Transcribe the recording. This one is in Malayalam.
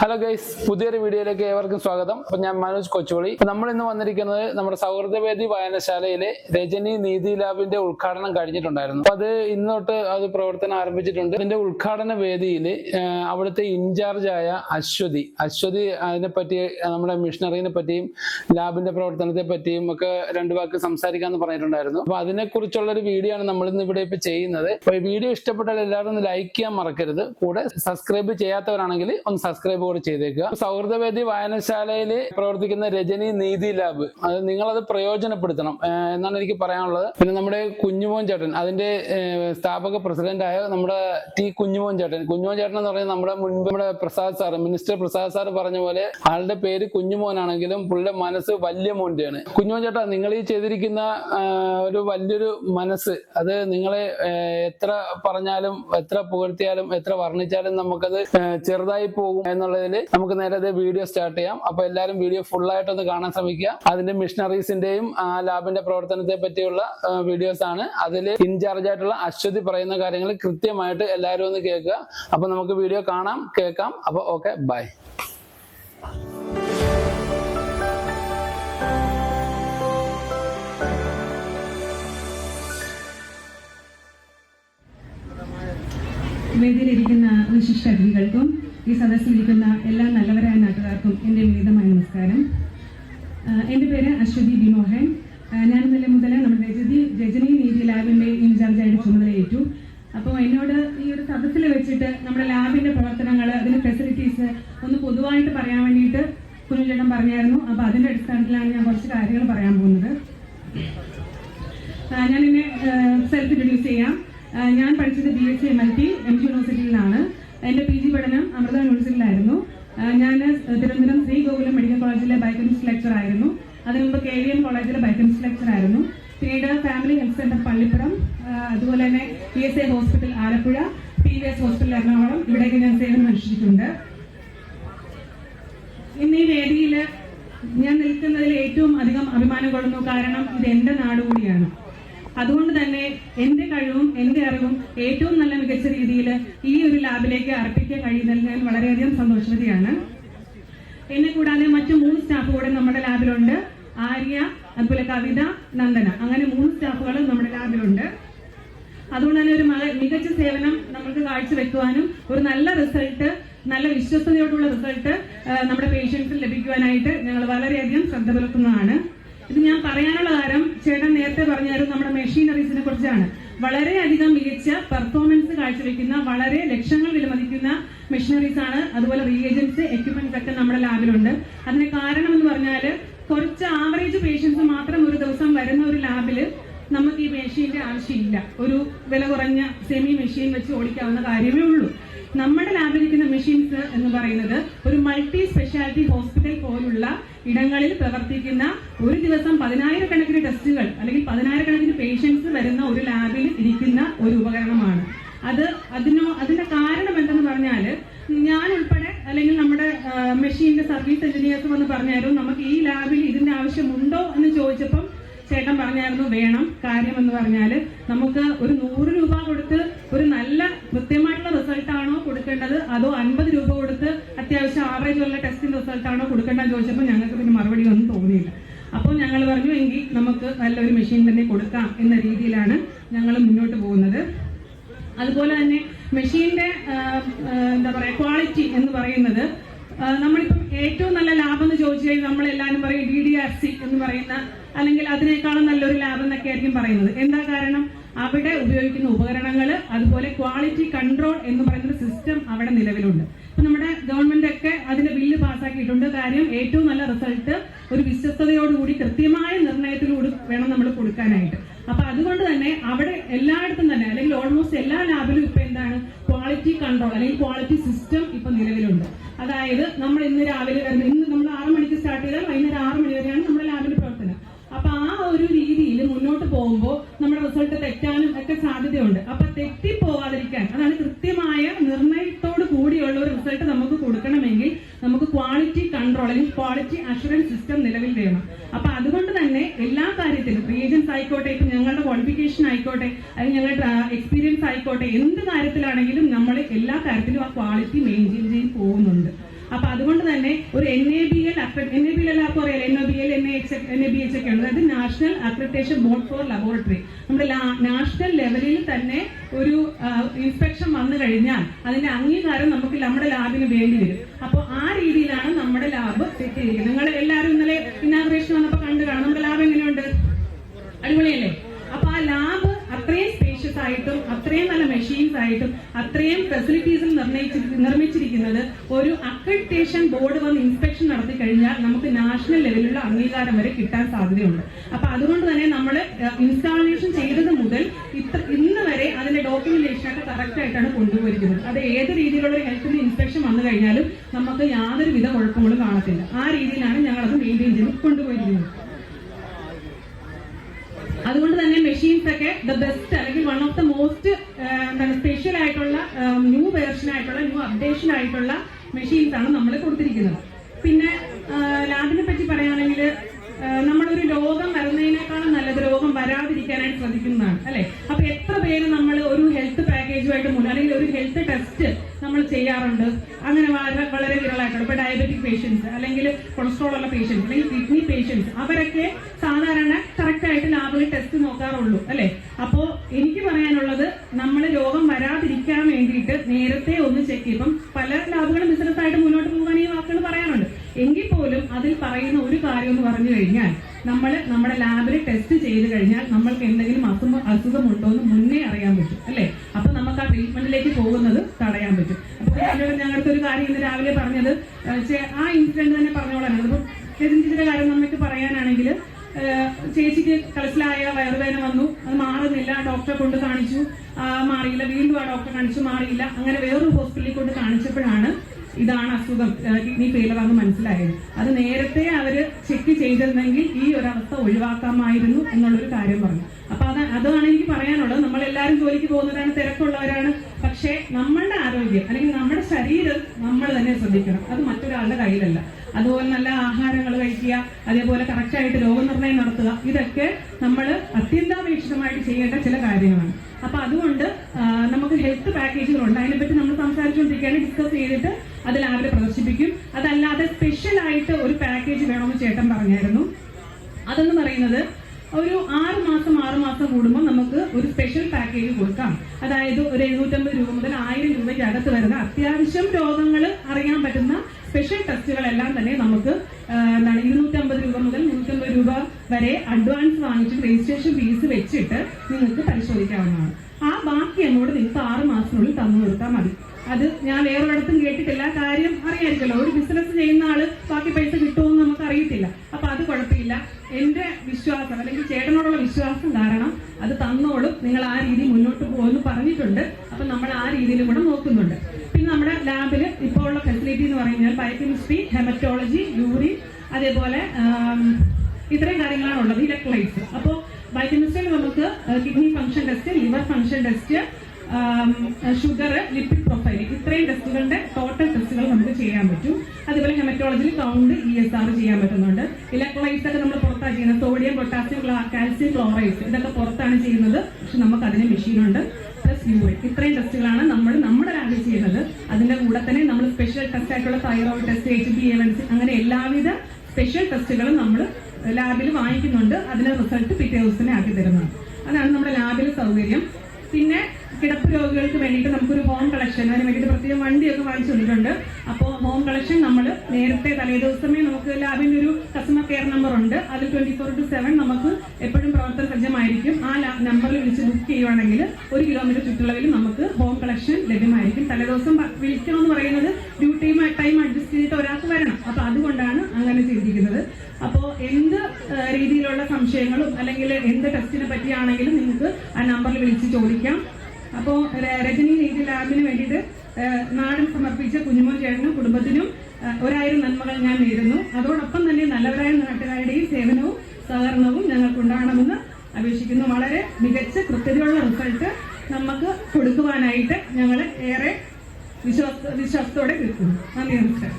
ഹലോ ഗൈസ് പുതിയൊരു വീഡിയോയിലേക്ക് ഏവർക്കും സ്വാഗതം. അപ്പൊ ഞാൻ മനോജ് കൊച്ചുപൊളി നമ്മൾ ഇന്ന് വന്നിരിക്കുന്നത് നമ്മുടെ സൗഹൃദവേദി വായനശാലയിലെ രജനി നീതി ലാബിന്റെ ഉദ്ഘാടനം കഴിഞ്ഞിട്ടുണ്ടായിരുന്നു. അപ്പൊ അത് ഇന്ന് തൊട്ട് അത് പ്രവർത്തനം ആരംഭിച്ചിട്ടുണ്ട്. ഇതിന്റെ ഉദ്ഘാടന വേദിയിൽ അവിടുത്തെ ഇൻചാർജ് ആയ അശ്വതി അശ്വതി അതിനെ പറ്റി നമ്മുടെ മിഷണറിനെ പറ്റിയും ലാബിന്റെ പ്രവർത്തനത്തെ പറ്റിയും ഒക്കെ രണ്ടു വാക്ക് സംസാരിക്കാന്ന് പറഞ്ഞിട്ടുണ്ടായിരുന്നു. അപ്പൊ അതിനെ കുറിച്ചുള്ള ഒരു വീഡിയോ ആണ് നമ്മൾ ഇന്ന് ഇവിടെ ഇപ്പൊ ചെയ്യുന്നത്. അപ്പൊ വീഡിയോ ഇഷ്ടപ്പെട്ടാൽ എല്ലാവരും ഒന്ന് ലൈക്ക് ചെയ്യാൻ മറക്കരുത്. കൂടെ സബ്സ്ക്രൈബ് ചെയ്യാത്തവരാണെങ്കിൽ ഒന്ന് സബ്സ്ക്രൈബ് കൂടെ ചെയ്തേക്കുക. സൗഹൃദവേദി വായനശാലയിൽ പ്രവർത്തിക്കുന്ന രജനി നീതി ലാബ് അത് നിങ്ങളത് പ്രയോജനപ്പെടുത്തണം. എന്നാണ് എനിക്ക് പറയാനുള്ളത്. പിന്നെ നമ്മുടെ കുഞ്ഞുമോൻ ചേട്ടൻ അതിന്റെ സ്ഥാപക പ്രസിഡന്റ് ആയ നമ്മുടെ ടി കുഞ്ഞുമോൻ ചേട്ടൻ. കുഞ്ഞുമോൻ ചേട്ടൻ എന്ന് പറഞ്ഞാൽ നമ്മുടെ മുൻപ് നമ്മുടെ Prasad sir minister Prasad sir പറഞ്ഞ പോലെ ആളുടെ പേര് കുഞ്ഞുമോനാണെങ്കിലും പുള്ളിയുടെ മനസ്സ് വലിയ മോന്റെയാണ്. കുഞ്ഞുമോൻ ചേട്ടാ നിങ്ങൾ ഈ ചെയ്തിരിക്കുന്ന ഒരു വലിയൊരു മനസ്സ് അത് നിങ്ങളെ എത്ര പറഞ്ഞാലും എത്ര പുകഴ്ത്തിയാലും എത്ര വർണിച്ചാലും നമുക്കത് ചെറുതായി പോകും എന്നുള്ളതിൽ നമുക്ക് നേരെ വീഡിയോ സ്റ്റാർട്ട് ചെയ്യാം. അപ്പൊ എല്ലാവരും വീഡിയോ ഫുൾ ആയിട്ടൊന്ന് കാണാൻ ശ്രമിക്കുക. അതിന്റെ മിഷണറീസിന്റെയും ലാബിന്റെ പ്രവർത്തനത്തെ പറ്റിയുള്ള വീഡിയോസ് ആണ്. അതിൽ ഇൻചാർജ് ആയിട്ടുള്ള അശ്വതി പറയുന്ന കാര്യങ്ങൾ കൃത്യമായിട്ട് എല്ലാവരും ഒന്ന് കേൾക്കുക. അപ്പൊ നമുക്ക് വീഡിയോ കാണാം കേൾക്കാം. അപ്പൊ ഓക്കെ ബൈ വേദിയിലിരിക്കുന്ന വിശിഷ്ട അതിഥികൾക്കും ഈ സദസ്സിലിരിക്കുന്ന എല്ലാ നല്ലവരായ നാട്ടുകാർക്കും എന്റെ വിനീതമായ നമസ്കാരം. എന്റെ പേര് അശ്വതി ബി മോഹൻ ഞാൻ ഇന്നലെ മുതൽ നമ്മുടെ രജതി രജനി നീതി ലാബിന്റെ ഇൻചാർജായിട്ട് ചുമതലയേറ്റു. അപ്പോൾ എന്നോട് ഈ ഒരു സദസ്സിൽ വെച്ചിട്ട് നമ്മുടെ ലാബിന്റെ പ്രവർത്തനങ്ങൾ അതിന്റെ ഫെസിലിറ്റീസ് ഒന്ന് പൊതുവായിട്ട് പറയാൻ വേണ്ടിയിട്ട് കുഞ്ഞുചേട്ടൻ പറഞ്ഞായിരുന്നു. അപ്പോൾ അതിന്റെ അടിസ്ഥാനത്തിലാണ് ഞാൻ കുറച്ച് കാര്യങ്ങൾ പറയാൻ പോകുന്നത്. ഞാൻ എന്നെ സെൽഫ് ഇൻട്രൊഡ്യൂസ് ചെയ്യാം. ഞാൻ പഠിച്ചത് B S C M L T M G യൂണിവേഴ്സിറ്റിയിലാണ് എന്റെ പി ജി പഠനം അമൃത യൂണിവേഴ്സിറ്റിയിലായിരുന്നു. ഞാൻ തിരുവനന്തപുരം ശ്രീ ഗോകുലം മെഡിക്കൽ കോളേജിലെ ബയോകെമിസ്ട്രി ലെക്ചർ ആയിരുന്നു. അതിനു മുമ്പ് കെ വി എം കോളേജിലെ ബയോകെമിസ്ട്രി ലെക്ചർ ആയിരുന്നു. പിന്നീട് ഫാമിലി ഹെൽത്ത് സെന്റർ പള്ളിപ്പുറം അതുപോലെ തന്നെ P S A hospital Alappuzha P V S hospital Ernakulam ഇവിടേക്ക് ഞാൻ സേവനം അനുഷ്ഠിച്ചിട്ടുണ്ട്. ഇന്ന് ഈ വേദിയിൽ ഞാൻ നിൽക്കുന്നതിൽ ഏറ്റവും അധികം അഭിമാനം കൊള്ളുന്നു. കാരണം ഇത് എന്റെ നാട് കൂടിയാണ്. അതുകൊണ്ട് തന്നെ എന്റെ കഴിവും എന്റെ അറിവും ഏറ്റവും നല്ല മികച്ച രീതിയിൽ ഈ ഒരു ലാബിലേക്ക് അർപ്പിക്കാൻ കഴിയുന്നതിൽ ഞാൻ വളരെയധികം സന്തോഷവതിയാണ്. എന്നെ കൂടാതെ മറ്റു മൂന്ന് സ്റ്റാഫ് കൂടെ നമ്മുടെ ലാബിലുണ്ട്. ആര്യ അതുപോലെ കവിത നന്ദന. അങ്ങനെ മൂന്ന് സ്റ്റാഫുകൾ നമ്മുടെ ലാബിലുണ്ട്. അതുകൊണ്ട് തന്നെ ഒരു മികച്ച സേവനം നമുക്ക് കാഴ്ചവെക്കുവാനും ഒരു നല്ല റിസൾട്ട് നല്ല വിശ്വസ്തയോടുള്ള റിസൾട്ട് നമ്മുടെ പേഷ്യൻസിന് ലഭിക്കുവാനായിട്ട് ഞങ്ങൾ വളരെയധികം ശ്രദ്ധ പുലർത്തുന്നതാണ്. ഇത് ഞാൻ പറയാനുള്ള കാരണം ചേട്ടൻ നേരത്തെ പറഞ്ഞായിരുന്നു നമ്മുടെ മെഷീനറീസിനെ കുറിച്ചാണ്. വളരെയധികം മികച്ച പെർഫോമൻസ് കാഴ്ചവെക്കുന്ന വളരെ ലക്ഷങ്ങൾ വിലമതിക്കുന്ന മെഷീനറീസ് ആണ്. അതുപോലെ റീഏജൻസ് എക്യുപ്മെന്റ്സ് ഒക്കെ നമ്മുടെ ലാബിലുണ്ട് അതിന് കാരണം എന്ന് പറഞ്ഞാൽ കുറച്ച് ആവറേജ് പേഷ്യൻസ് മാത്രം ഒരു ദിവസം വരുന്ന ഒരു ലാബിൽ നമുക്ക് ഈ മെഷീന്റെ ആവശ്യമില്ല. ഒരു വില കുറഞ്ഞ സെമി മെഷീൻ വെച്ച് ഓടിക്കാവുന്ന കാര്യമേ ഉള്ളൂ. നമ്മുടെ ലാബിലിരിക്കുന്ന മെഷീൻസ് എന്ന് പറയുന്നത് ഒരു മൾട്ടി സ്പെഷ്യാലിറ്റി ഹോസ്പിറ്റൽ പോലുള്ള ഇടങ്ങളിൽ പ്രവർത്തിക്കുന്ന ഒരു ദിവസം പതിനായിരക്കണക്കിന് ടെസ്റ്റുകൾ അല്ലെങ്കിൽ പതിനായിരക്കണക്കിന് പേഷ്യൻസ് വരുന്ന ഒരു ലാബിൽ ഇരിക്കുന്ന ഒരു ഉപകരണമാണ്. അത് അതിനോ അതിന്റെ കാരണം എന്തെന്ന് പറഞ്ഞാൽ ഞാൻ ഉൾപ്പെടെ അല്ലെങ്കിൽ നമ്മുടെ മെഷീന്റെ സർവീസ് എഞ്ചിനീയേഴ്സ് വന്ന് പറഞ്ഞാലും നമുക്ക് ഈ ലാബിൽ ഇതിന്റെ ആവശ്യമുണ്ടോ എന്ന് ചോദിച്ചപ്പം ചേട്ടൻ പറഞ്ഞായിരുന്നു വേണം കാര്യം എന്ന് പറഞ്ഞാൽ നമുക്ക് ഒരു നൂറ് രൂപ കൊടുത്ത് ഒരു നല്ല ആണോ കൊടുക്കേണ്ടത് അതോ അൻപത് രൂപ കൊടുത്ത് അത്യാവശ്യം ആവറേജ് ഉള്ള ടെസ്റ്റിന്റെ റിസൾട്ട് ആണോ കൊടുക്കേണ്ടതെന്ന് ചോദിച്ചപ്പോൾ ഞങ്ങൾക്ക് പിന്നെ മറുപടി ഒന്നും തോന്നിയില്ല. അപ്പോൾ ഞങ്ങൾ പറഞ്ഞു എങ്കിൽ നമുക്ക് നല്ലൊരു മെഷീൻ തന്നെ കൊടുക്കാം എന്ന രീതിയിലാണ് ഞങ്ങൾ മുന്നോട്ട് പോകുന്നത്. അതുപോലെ തന്നെ മെഷീന്റെ എന്താ പറയാ ക്വാളിറ്റി എന്ന് പറയുന്നത് നമ്മളിപ്പം ഏറ്റവും നല്ല ലാഭം എന്ന് ചോദിച്ചു കഴിഞ്ഞാൽ നമ്മൾ എല്ലാവരും പറയും ഡി ഡി ആർ സി എന്ന് പറയുന്ന അല്ലെങ്കിൽ അതിനേക്കാളും നല്ലൊരു ലാഭം എന്നൊക്കെ ആയിരിക്കും പറയുന്നത്. എന്താ കാരണം? അവിടെ ഉപയോഗിക്കുന്ന ഉപകരണങ്ങൾ അതുപോലെ ക്വാളിറ്റി കൺട്രോൾ എന്ന് പറയുന്ന സിസ്റ്റം അവിടെ നിലവിലുണ്ട്. അപ്പൊ നമ്മുടെ ഗവൺമെന്റ് ഒക്കെ അതിന്റെ ബില്ല് പാസ്സാക്കിയിട്ടുണ്ട്. കാര്യം ഏറ്റവും നല്ല റിസൾട്ട് ഒരു വിശ്വസ്തയോടുകൂടി കൃത്യമായ നിർണയത്തിലൂടെ വേണം നമ്മൾ കൊടുക്കാനായിട്ട്. അപ്പൊ അതുകൊണ്ട് തന്നെ അവിടെ എല്ലായിടത്തും തന്നെ അല്ലെങ്കിൽ ഓൾമോസ്റ്റ് എല്ലാ ലാബിലും ഇപ്പൊ എന്താണ്? ക്വാളിറ്റി കൺട്രോൾ അല്ലെങ്കിൽ ക്വാളിറ്റി സിസ്റ്റം ഇപ്പൊ നിലവിലുണ്ട്. അതായത് നമ്മൾ ഇന്ന് രാവിലെ ഇന്ന് നമ്മൾ ആറ് മണിക്ക് സ്റ്റാർട്ട് ചെയ്താൽ വൈകുന്നേരം ആറ് മണി വരെയാണ് നമ്മുടെ ലാബിൽ പ്രവർത്തനം. അപ്പൊ ആ ഒരു രീതിയിൽ മുന്നോട്ട് പോകുമ്പോൾ നമ്മുടെ റിസൾട്ട് തെറ്റാനും ഒക്കെ സാധ്യതയുണ്ട്. അപ്പൊ തെറ്റിപ്പോവാതിരിക്കാൻ അതാണ് കൃത്യമായ നിർണയത്തോട് കൂടിയുള്ള ഒരു റിസൾട്ട് നമുക്ക് കൊടുക്കണമെങ്കിൽ നമുക്ക് ക്വാളിറ്റി കൺട്രോൾ അല്ലെങ്കിൽ ക്വാളിറ്റി അഷുറൻസ് സിസ്റ്റം നിലവിൽ വേണം. അപ്പൊ അതുകൊണ്ട് തന്നെ എല്ലാ കാര്യത്തിലും റീജൻസ് ആയിക്കോട്ടെ ഇപ്പൊ ഞങ്ങളുടെ ക്വാളിഫിക്കേഷൻ ആയിക്കോട്ടെ അല്ലെങ്കിൽ ഞങ്ങളുടെ എക്സ്പീരിയൻസ് ആയിക്കോട്ടെ എന്ത് കാര്യത്തിലാണെങ്കിലും നമ്മൾ എല്ലാ കാര്യത്തിലും ആ ക്വാളിറ്റി മെയിന്റെയിൻ ചെയ്ത് പോകുന്നുണ്ട്. അപ്പൊ അതുകൊണ്ട് തന്നെ ഒരു N A B L N A B L എല്ലാവർക്കും അറിയാം N O B L N N A B H ഒക്കെ ഉണ്ട്. അതായത് national accreditation board for laboratory നമ്മുടെ നാഷണൽ ലെവലിൽ തന്നെ ഒരു ഇൻസ്പെക്ഷൻ വന്നു കഴിഞ്ഞാൽ അതിന്റെ അംഗീകാരം നമുക്ക് നമ്മുടെ ലാബിന് വേണ്ടി വരും. അപ്പോൾ ആ രീതിയിലാണ് നമ്മുടെ ലാബ് സെറ്റ് ചെയ്തിരിക്കുന്നത്. നിങ്ങൾ എല്ലാവരും ഇന്നലെ ഇന്നാഗ്രേഷൻ വന്നപ്പോൾ കണ്ടു കാണാം. നമ്മുടെ ലാബ് എങ്ങനെയുണ്ട്? അടിപൊളിയല്ലേ? ആയിട്ടും അത്രയും നല്ല മെഷീൻസ് ആയിട്ടും അത്രയും ഫെസിലിറ്റീസും നിർണയിച്ചി നിർമ്മിച്ചിരിക്കുന്നത് ഒരു അക്രഡിറ്റേഷൻ ബോർഡ് വന്ന് ഇൻസ്പെക്ഷൻ നടത്തി കഴിഞ്ഞാൽ നമുക്ക് നാഷണൽ ലെവലിലുള്ള അംഗീകാരം വരെ കിട്ടാൻ സാധ്യതയുണ്ട്. അപ്പൊ അതുകൊണ്ട് തന്നെ നമ്മൾ ഇൻസ്റ്റാളേഷൻ ചെയ്തത് മുതൽ ഇത്ര ഇന്ന് വരെ അതിന്റെ ഡോക്യുമെന്റേഷൻ ഒക്കെ കറക്റ്റ് ആയിട്ടാണ് കൊണ്ടുപോയിരിക്കുന്നത്. അത് ഏത് രീതിയിലുള്ള ഒരു ഹെൽത്തിന്റെ ഇൻസ്പെക്ഷൻ വന്നു കഴിഞ്ഞാലും നമുക്ക് യാതൊരു വിധ കുഴപ്പങ്ങളും കാണത്തില്ല. ആ രീതിയിലാണ് ഞങ്ങൾ അത് മെയിന്റെയിൻ ചെയ്ത് കൊണ്ടുപോയിരിക്കുന്നത് അതുകൊണ്ട് തന്നെ മെഷീൻസ് ഒക്കെ ദ ബെസ്റ്റ് അല്ലെങ്കിൽ വൺ ഓഫ് ദ മോസ്റ്റ് എന്താണ് സ്പെഷ്യൽ ആയിട്ടുള്ള ന്യൂ വേർഷൻ ആയിട്ടുള്ള ന്യൂ അപ്ഡേഷൻ ആയിട്ടുള്ള മെഷീൻസ് ആണ് നമ്മൾ കൊടുത്തിരിക്കുന്നത്. പിന്നെ ലാബിനെ പറ്റി പറയുകയാണെങ്കിൽ നമ്മളൊരു രോഗം വരുന്നതിനേക്കാളും നല്ലത് രോഗം വരാതിരിക്കാനായിട്ട് ശ്രദ്ധിക്കുന്നതാണ് അല്ലെ? അപ്പൊ എത്ര പേര് നമ്മൾ ഒരു ഹെൽത്ത് പാക്കേജുമായിട്ട് മൂലം അല്ലെങ്കിൽ ഒരു ഹെൽത്ത് ടെസ്റ്റ് നമ്മൾ ചെയ്യാറുണ്ട്. അങ്ങനെ വളരെ വളരെ വിരളായിട്ടുണ്ട്. ഇപ്പൊ ഡയബറ്റിക് പേഷ്യൻസ് അല്ലെങ്കിൽ കൊളസ്ട്രോൾ ഉള്ള പേഷ്യൻസ് അല്ലെങ്കിൽ കിഡ്നി പേഷ്യൻസ് അവരൊക്കെ സാധാരണ കറക്റ്റ് ആയിട്ട് ലാബിൽ ടെസ്റ്റ് നോക്കാറുള്ളൂ. അല്ലെ? അപ്പോ എനിക്ക് പറയാനുള്ളത് നമ്മൾ രോഗം വരാതിരിക്കാൻ വേണ്ടിയിട്ട് നേരത്തെ ഒന്ന് ചെക്ക് ചെയ്യും. പല ലാബുകളും ബിസിനസ് ആയിട്ട് മുന്നോട്ട് പോകാൻ ഈ വാക്കുകൾ പറയാറുണ്ട്. എങ്കിൽ പോലും അതിൽ പറയുന്ന ഒരു കാര്യം എന്ന് പറഞ്ഞു കഴിഞ്ഞാൽ നമ്മൾ നമ്മുടെ ലാബിൽ ടെസ്റ്റ് ചെയ്ത് കഴിഞ്ഞാൽ നമ്മൾക്ക് എന്തെങ്കിലും അസുഖം അസുഖമുണ്ടോ എന്ന് മുന്നേ അറിയാൻ പറ്റും. അല്ലെ? ട്രീറ്റ്മെന്റിലേക്ക് പോകുന്നത് തടയാൻ പറ്റും. അപ്പൊ ഞങ്ങളുടെ ഒരു കാര്യം ഇന്ന് രാവിലെ പറഞ്ഞത് ആ ഇൻസിഡന്റ് തന്നെ പറഞ്ഞോളാണ് അപ്പൊ ചേച്ചിന്റെ കാര്യം നമുക്ക് പറയാനാണെങ്കിൽ ചേച്ചിക്ക് കളസിലായ വയറുവേദന വന്നു അത് മാറുന്നില്ല ഡോക്ടറെ കൊണ്ട് കാണിച്ചു മാറിയില്ല വീണ്ടും ആ ഡോക്ടറെ കാണിച്ചു മാറിയില്ല അങ്ങനെ വേറൊരു ഹോസ്പിറ്റലിൽ കൊണ്ട് കാണിച്ചപ്പോഴാണ് ഇതാണ് അസുഖം കിഡ്നി ഫെയിലർ ആണെന്ന് മനസ്സിലായത്. അത് നേരത്തെ അവർ ചെക്ക് ചെയ്തിരുന്നെങ്കിൽ ഈ ഒരു അവസ്ഥ ഒഴിവാക്കാമായിരുന്നു എന്നുള്ളൊരു കാര്യം പറഞ്ഞു. അപ്പൊ അത് അതാണ് എനിക്ക് പറയാനുള്ളത്. നമ്മൾ എല്ലാവരും ജോലിക്ക് പോകുന്നവരാണ് തിരക്കുള്ളവരാണ്. പക്ഷേ നമ്മളുടെ ആരോഗ്യം അല്ലെങ്കിൽ നമ്മുടെ ശരീരം നമ്മൾ തന്നെ ശ്രദ്ധിക്കണം. അത് മറ്റൊരാളുടെ കയ്യിലല്ല. അതുപോലെ നല്ല ആഹാരങ്ങൾ കഴിക്കുക അതേപോലെ കറക്റ്റായിട്ട് രോഗനിർണയം നടത്തുക ഇതൊക്കെ നമ്മൾ അത്യന്താപേക്ഷിതമായിട്ട് ചെയ്യേണ്ട ചില കാര്യങ്ങളാണ്. അപ്പൊ അതുകൊണ്ട് നമുക്ക് ഹെൽത്ത് പാക്കേജുകൾ പാക്കേജുകളുണ്ട് അതിനെപ്പറ്റി നമ്മൾ സംസാരിച്ചുകൊണ്ടിരിക്കുകയാണ്. ഡിസ്കസ് ചെയ്തിട്ട് അത് ലാബിൽ പ്രദർശിപ്പിക്കും. അതല്ലാതെ സ്പെഷ്യൽ ആയിട്ട് ഒരു പാക്കേജ് വേണമെന്ന് ചേട്ടൻ പറഞ്ഞായിരുന്നു. അതെന്ന് പറയുന്നത് ഒരു ആറ് മാസം ആറ് മാസം കൂടുമ്പോൾ നമുക്ക് ഒരു സ്പെഷ്യൽ പാക്കേജ് കൊടുക്കാം. അതായത് ഒരു എഴുന്നൂറ്റമ്പത് രൂപ മുതൽ ആയിരം രൂപയ്ക്ക് അകത്ത് വരുന്ന അത്യാവശ്യം രോഗങ്ങൾ അറിയാൻ പറ്റുന്ന സ്പെഷ്യൽ ടെസ്റ്റുകളെല്ലാം തന്നെ നമുക്ക് എന്താണ് ഇരുന്നൂറ്റമ്പത് രൂപ മുതൽ നൂറ്റമ്പത് രൂപ വരെ അഡ്വാൻസ് വാങ്ങിച്ചിട്ട് രജിസ്ട്രേഷൻ ഫീസ് വെച്ചിട്ട് നിങ്ങൾക്ക് പരിശോധിക്കാവുന്നതാണ്. ആ ബാക്കി എമൗണ്ട് നിങ്ങൾക്ക് ആറ് മാസത്തിനുള്ളിൽ തന്നു കൊടുത്താൽ മതി. അത് ഞാൻ വേറൊരിടത്തും കേട്ടിട്ടില്ല. കാര്യം അറിയായിരിക്കല്ലോ ഒരു ബിസിനസ് ചെയ്യുന്ന ആൾ ബാക്കി പൈസ കിട്ടുമെന്ന് നമുക്ക് അറിയത്തില്ല. കുഴപ്പമില്ല എന്റെ വിശ്വാസം അല്ലെങ്കിൽ ചേട്ടനോടുള്ള വിശ്വാസം കാരണം അത് തന്നോളും. നിങ്ങൾ ആ രീതി മുന്നോട്ട് പോകുമെന്ന് പറഞ്ഞിട്ടുണ്ട്. അപ്പൊ നമ്മൾ ആ രീതിയിൽ കൂടെ നോക്കുന്നുണ്ട്. പിന്നെ നമ്മുടെ ലാബിൽ ഇപ്പോൾ ഉള്ള ഫെസിലിറ്റി എന്ന് പറഞ്ഞാൽ ബയോകെമിസ്ട്രി ഹെമറ്റോളജി യൂറിൻ അതേപോലെ ഇത്രയും കാര്യങ്ങളാണ് ഉള്ളത്. ഇലക്ട്രോലൈറ്റ്സ് അപ്പോൾ ബയോകെമിസ്ട്രിയിൽ നമുക്ക് kidney function test liver function test sugar lipid profile ഇത്രയും ടെസ്റ്റുകളുടെ ടോട്ടൽ ടെസ്റ്റുകൾ നമുക്ക് ചെയ്യാൻ പറ്റും. അതുപോലെ ഹെമറ്റോളജിയിൽ കൗണ്ട് ഇ എസ് ആർ ചെയ്യാൻ പറ്റുന്നുണ്ട്. ഇലക്ട്രോളൈറ്റ്സ് ഒക്കെ നമ്മൾ പുറത്താണ് ചെയ്യുന്നത്. സോഡിയം പൊട്ടാസ്യം കാൽസ്യം ക്ലോറൈഡ്സ് ഇതൊക്കെ പുറത്താണ് ചെയ്യുന്നത്. പക്ഷെ നമുക്ക് അതിന് മെഷീനുണ്ട് പ്ലസ് യൂറിൻ ഇത്രയും ടെസ്റ്റുകളാണ് നമ്മൾ നമ്മുടെ ലാബിൽ ചെയ്യുന്നത്. അതിന്റെ കൂടെ തന്നെ നമ്മൾ സ്പെഷ്യൽ ടെസ്റ്റ് ആയിട്ടുള്ള തൈറോയിഡ് ടെസ്റ്റ് എച്ച് ബി എവൻസ് അങ്ങനെ എല്ലാവിധ സ്പെഷ്യൽ ടെസ്റ്റുകളും നമ്മൾ ലാബിൽ വാങ്ങിക്കുന്നുണ്ട്. അതിന്റെ റിസൾട്ട് പിറ്റേ ദിവസത്തിനെ ആക്കി തരുന്നതാണ് അതാണ് നമ്മുടെ ലാബിലെ സൗകര്യം. പിന്നെ കിടപ്പ് രോഗികൾക്ക് വേണ്ടിയിട്ട് നമുക്കൊരു ഹോം കളക്ഷൻ അതിന് വേണ്ടിയിട്ട് പ്രത്യേകം വണ്ടിയൊക്കെ വാങ്ങിച്ചിട്ടുണ്ട് അപ്പോൾ ഹോം കളക്ഷൻ നമ്മൾ നേരത്തെ തലേ ദിവസമേ നമുക്ക് ലാബിന്റെ ഒരു കസ്റ്റമർ കെയർ നമ്പർ ഉണ്ട്. അതിൽ ട്വന്റി ഫോർ ടു സെവൻ നമുക്ക് എപ്പോഴും പ്രവർത്തന സജ്ജമായിരിക്കും. ആ നമ്പറിൽ വിളിച്ച് ബുക്ക് ചെയ്യുവാണെങ്കിൽ ഒരു കിലോമീറ്റർ ചുറ്റളവിൽ നമുക്ക് ഹോം കളക്ഷൻ ലഭ്യമായിരിക്കും. തലേദിവസം വിളിക്കണം എന്ന് പറയുന്നത് ഡ്യൂട്ടി ടൈം അഡ്ജസ്റ്റ് ചെയ്തിട്ട് ഒരാൾക്ക് വരണം. അപ്പൊ അതുകൊണ്ടാണ് അങ്ങനെ ചെയ്തിരിക്കുന്നത് അപ്പോൾ എന്ത് രീതിയിലുള്ള സംശയങ്ങളും അല്ലെങ്കിൽ എന്ത് ടെസ്റ്റിനെ പറ്റിയാണെങ്കിലും നിങ്ങൾക്ക് ആ നമ്പറിൽ വിളിച്ച് ചോദിക്കാം. അപ്പോൾ രജനി നീതി ലാബിന് വേണ്ടിയിട്ട് നാടൻ സമർപ്പിച്ച കുഞ്ഞുമോൻ ചേട്ടനും കുടുംബത്തിനും ഒരായിരം നന്മകൾ ഞാൻ നേരുന്നു. അതോടൊപ്പം തന്നെ നല്ലവരായ നാട്ടുകാരുടെയും സേവനവും സഹകരണവും ഞങ്ങൾക്കുണ്ടാകണമെന്ന് അപേക്ഷിക്കുന്നു. വളരെ മികച്ച കൃത്യതയുള്ള റിസൾട്ട് നമുക്ക് കൊടുക്കുവാനായിട്ട് ഞങ്ങൾ ഏറെ വിശ്വാസ വിശ്വാസത്തോടെ നിൽക്കുന്നു. നന്ദി നമസ്കാരം.